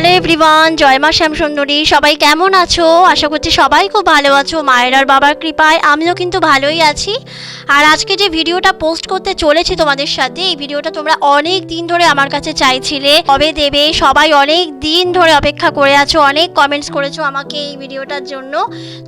Hello everyone জয় মা শ্যামসুন্দরী। সবাই কেমন আছো? আশা করছি সবাই খুব ভালো আছো। মায়ের আর বাবার কৃপায় আমিও কিন্তু ভালোই আছি। আর আজকে যে ভিডিওটা পোস্ট করতে চলেছি তোমাদের সাথে, এই ভিডিওটা তোমরা অনেক দিন ধরে আমার কাছে চাইছিলে। কবে দেবে? সবাই অনেক দিন ধরে অপেক্ষা করে আছো, অনেক কমেন্টস করেছ আমাকে এই ভিডিওটার জন্য।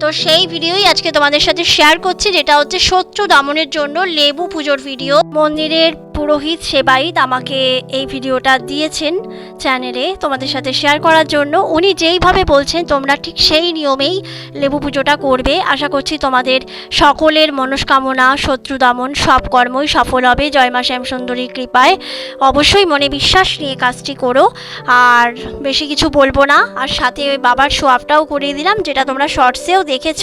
তো সেই ভিডিওই আজকে তোমাদের সাথে শেয়ার করছি, যেটা হচ্ছে শত্রু দমনের জন্য লেবু পুজোর ভিডিও মন্দিরের পুরোহিত সেবাইত আমাকে এই ভিডিওটা দিয়েছেন চ্যানেলে তোমাদের সাথে শেয়ার করার জন্য। উনি যেইভাবে বলছেন তোমরা ঠিক সেই নিয়মেই লেবু পুজোটা করবে। আশা করছি তোমাদের সকলের মনস্কামনা শত্রু দমন সব কর্মই সফল হবে। জয়মা শ্যামসুন্দরীর কৃপায় অবশ্যই মনে বিশ্বাস নিয়ে কাজটি করো। আর বেশি কিছু বলব না। আর সাথে ওই বাবার সোয়াবটাও করিয়ে দিলাম যেটা তোমরা শর্টসেও দেখেছ।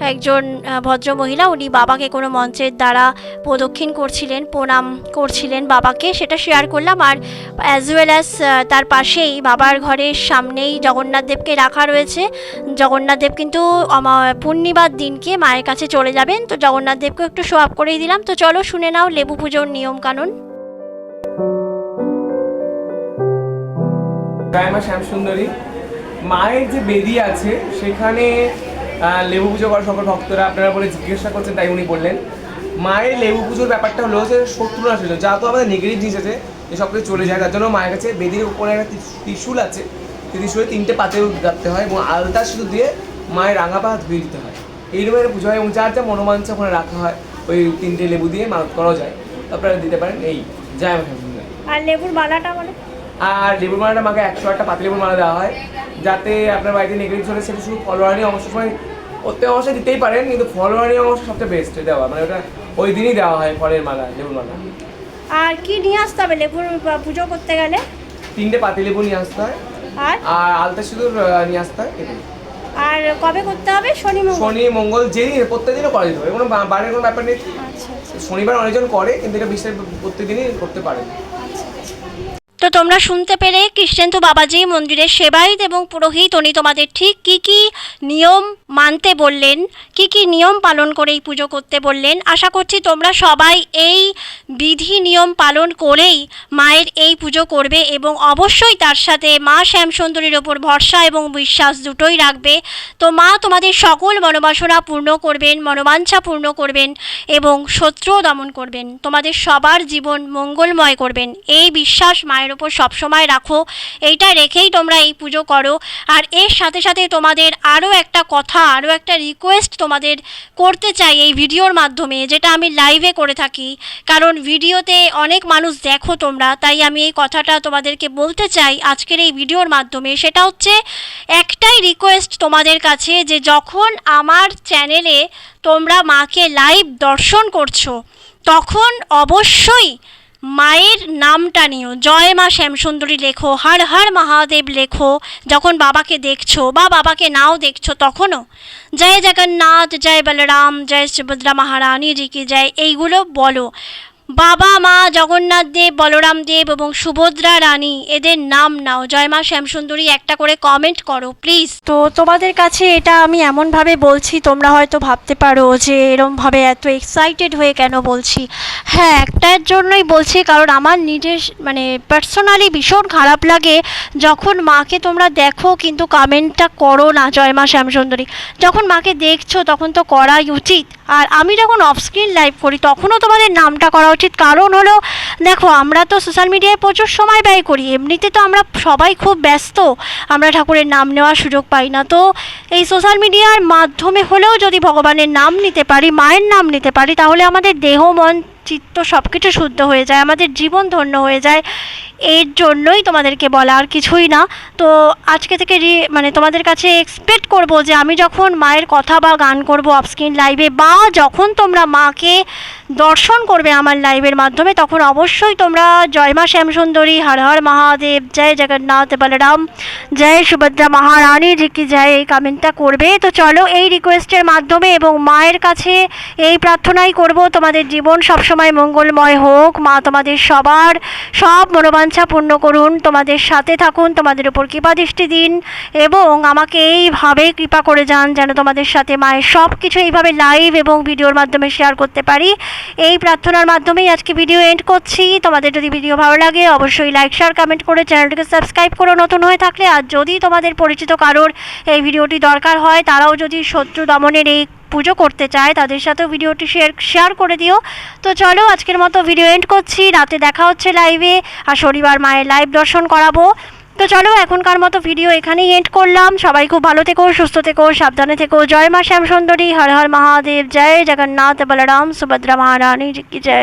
একজন আহ, ভদ্র মহিলা উনি বাবাকে কোনো মঞ্চের দ্বারা প্রদক্ষিণ করছিলেন প্রণাম করছিলেন বাবাকে, সেটা শেয়ার করলাম। আর অ্যাজ ওয়েল অ্যাজ তার পাশেই বাবার ঘরের সামনেই জগন্নাথ দেবকে রাখা রয়েছে। জগন্নাথ দেব কিন্তু পূর্ণিমার দিনকে মায়ের কাছে চলে যাবেন। তো জগন্নাথ দেবকে একটু শো আপ করেই দিলাম। তো চলো শুনে নাও লেবু পুজোর নিয়ম কানুন শ্যামসুন্দরী, মায়ের যে বেদি আছে, সেখানে লেবু পুজো করা সকল ভক্তরা আপনারা বলে জিজ্ঞাসা করছেন, তাই উনি বললেন। মায়ের লেবু পুজোর ব্যাপারটা হলো যে শত্রু নাশের জন্য যা তো আমাদের নেগেটিভ জিনিস আছে যে সব কিছু চলে যায়। তার জন্য মায়ের কাছে বেদির উপরে একটা ত্রিশ- ত্রিশূল আছে সেই ত্রিশূলে তিনটে পাতে রাখতে হয় এবং আলতা শুধু দিয়ে মায়ের রাঙা পা ধুয়ে দিতে হয়। এইরকম একটা পুজো হয় এবং যার যা মনোমাঞ্ছা ওখানে রাখা হয় ওই তিনটে লেবু দিয়ে মানত করা যায়। আপনারা দিতে পারেন এই। শ্যামসুন্দরী আর লেবুর মালাটা মানে আর লেবুর মালাটা আমাকে একশো একটা পাতিলেবুর মালা দেওয়া হয় যাতে আপনার বাড়িতে নেগেটিভ চলে সেটা শুধু ফলোয়ারি অংশ সময় প্রত্যেক অবশ্যই দিতেই পারেন কিন্তু ফলোয়ারি অংশ সবচেয়ে বেস্ট দেওয়া মানে ওটা ওই দিনই দেওয়া হয় ফলের মালা লেবুর মালা। আর কি নিয়ে আসতে হবে? লেবুর পুজো করতে গেলে? তিনটে পাতি লেবু নিয়ে আসতে হয়। আর? আর আলতা সিঁদুর নিয়ে আসতে হয়। আর কবে করতে হবে? শনি মঙ্গল। শনি মঙ্গল যেদিন প্রত্যেকদিনও করা যেতে পারে কোনো বারের কোনো ব্যাপার নেই। আচ্ছা আচ্ছা। শনিবার অনেকজন করে কিন্তু এটা বিশ্বাস প্রত্যেকদিনই করতে পারে। তো তোমরা শুনতে পেলে কৃষ্ণেন্দু বাবাজি মন্দিরের সেবায়িত এবং পুরোহিত, উনি তোমাদের ঠিক কি কি নিয়ম মানতে বললেন, কি কি নিয়ম পালন করে এই পুজো করতে বললেন। আশা করছি তোমরা সবাই এই বিধি নিয়ম পালন করেই মায়ের এই পুজো করবে এবং অবশ্যই তার সাথে মা শ্যামসুন্দরীর ওপর ভরসা এবং বিশ্বাস দুটোই রাখবে। তো মা তোমাদের সকল মনোবাসনা পূর্ণ করবেন, মনোবাঞ্ছা পূর্ণ করবেন এবং শত্রুও দমন করবেন। তোমাদের সবার জীবন মঙ্গলময় করবেন। এই বিশ্বাস মায়ের ওপর সবসময় রাখো। এইটা রেখেই তোমরা এই পুজো করো। আর এর সাথে সাথে তোমাদের আরও একটা কথা, আরও একটা রিকোয়েস্ট তোমাদের করতে চাই এই ভিডিওর মাধ্যমে, যেটা আমি লাইভে করে থাকি। কারণ ভিডিওতে অনেক মানুষ দেখো তোমরা, তাই আমি এই কথাটা তোমাদেরকে বলতে চাই আজকের এই ভিডিওর মাধ্যমে। সেটা হচ্ছে, একটাই রিকোয়েস্ট তোমাদের কাছে যে যখন আমার চ্যানেলে তোমরা মাকে লাইভ দর্শন করছ, তখন অবশ্যই মায়ের নামটা নিও। জয় মা শ্যামসুন্দরী লেখো, হর হর মহাদেব লেখো। যখন বাবাকে দেখছ বা বাবাকে নাও দেখছ তখনও। জয় জগন্নাথ, জয় বলরাম, জয় সুভদ্রা মহারানী জি কি জয়, এইগুলো বলো। বাবা, মা, জগন্নাথ দেব, বলরাম দেব এবং সুভদ্রা রানী, এদের নাম নাও। জয় মা শ্যামসুন্দরী, একটা করে কমেন্ট করো প্লিজ তো তোমাদের কাছে এটা আমি এমনভাবে বলছি, তোমরা হয়তো ভাবতে পারো যে এরমভাবে এত এক্সাইটেড হয়ে কেন বলছি। হ্যাঁ একটার জন্যই বলছি, কারণ আমার নিজের মানে পার্সোনালি ভীষণ খারাপ লাগে যখন মাকে তোমরা দেখো, কিন্তু কমেন্টটা করো না, জয় মা শ্যামসুন্দরী। যখন মাকে দেখছ, তখন তো করাই উচিত। আর আমি যখন অফ স্ক্রিন লাইভ করি, তখনও তোমাদের নামটা করা উচিত। কারণ হলো, দেখো, আমরা তো সোশ্যাল মিডিয়ায় প্রচুর সময় ব্যয় করি। এমনিতে তো আমরা সবাই খুব ব্যস্ত। আমরা ঠাকুরের নাম নেওয়ার সুযোগ পাই না। তো এই সোশ্যাল মিডিয়ার মাধ্যমে হলেও যদি ভগবানের নাম নিতে পারি, মায়ের নাম নিতে পারি, তাহলে আমাদের দেহ, মন চিত্ত সব কিছু শুদ্ধ হয়ে যায়, আমাদের জীবন ধন্য হয়ে যায়, এর জন্যই তোমাদেরকে বলা আর কিছুই না। তো আজকে থেকে রি- মানে তোমাদের কাছে এক্সপেক্ট করব যে আমি যখন মায়ের কথা বা গান করব অফস্ক্রিন লাইভে বা যখন তোমরা মাকে দর্শন করবে আমার লাইভের মাধ্যমে, তখন অবশ্যই তোমরা জয় মা শ্যামসুন্দরী, হর হর মহাদেব, জয় জগন্নাথ বলরাম, জয় সুভদ্রা মহারানী জি কি জয় এই কমেন্টটা করবে। তো চলো এই রিকোয়েস্টের মাধ্যমে এবং মায়ের কাছে এই প্রার্থনাই করব, তোমাদের জীবন সবসময় মঙ্গলময় হোক। মা তোমাদের সবার সব মনোবাঞ্ছা পূর্ণ করুন, তোমাদের সাথে থাকুন, তোমাদের উপর কৃপা দৃষ্টি দিন এবং আমাকে এইভাবে কৃপা করে যান যেন তোমাদের সাথে মায়ের সব কিছু এইভাবে লাইভ এবং ভিডিওর মাধ্যমে শেয়ার করতে পারি। এই প্রার্থনার মাধ্যমেই আজকে ভিডিও এন্ড করছি। তোমাদের যদি ভিডিও ভালো লাগে, অবশ্যই লাইক শেয়ার কমেন্ট করে চ্যানেলটিকে সাবস্ক্রাইব করো। নতুন হয়ে থাকলে আর যদি তোমাদের পরিচিত কারোর এই ভিডিওটি দরকার হয়, তারাও যদি শত্রু দমনের এই পুজো করতে চায়, তাদের সাথেও ভিডিওটি শেয়ার শেয়ার করে দিও। তো চলো, আজকের মতো ভিডিও এন্ড করছি। রাতে দেখা হচ্ছে লাইভে আর শনিবার মায়ের লাইভ দর্শন করাবো। তো চলো, এখনকার মতো ভিডিও এখানেই এন্ড করলাম। সবাই খুব ভালো থেকো, সুস্থ থেকো, সাবধানে থেকো। জয় মা শ্যাম সুন্দরী হর হর মহাদেব, জয় জগন্নাথ, বলরাম, সুভদ্রা মহারানী কি জয়।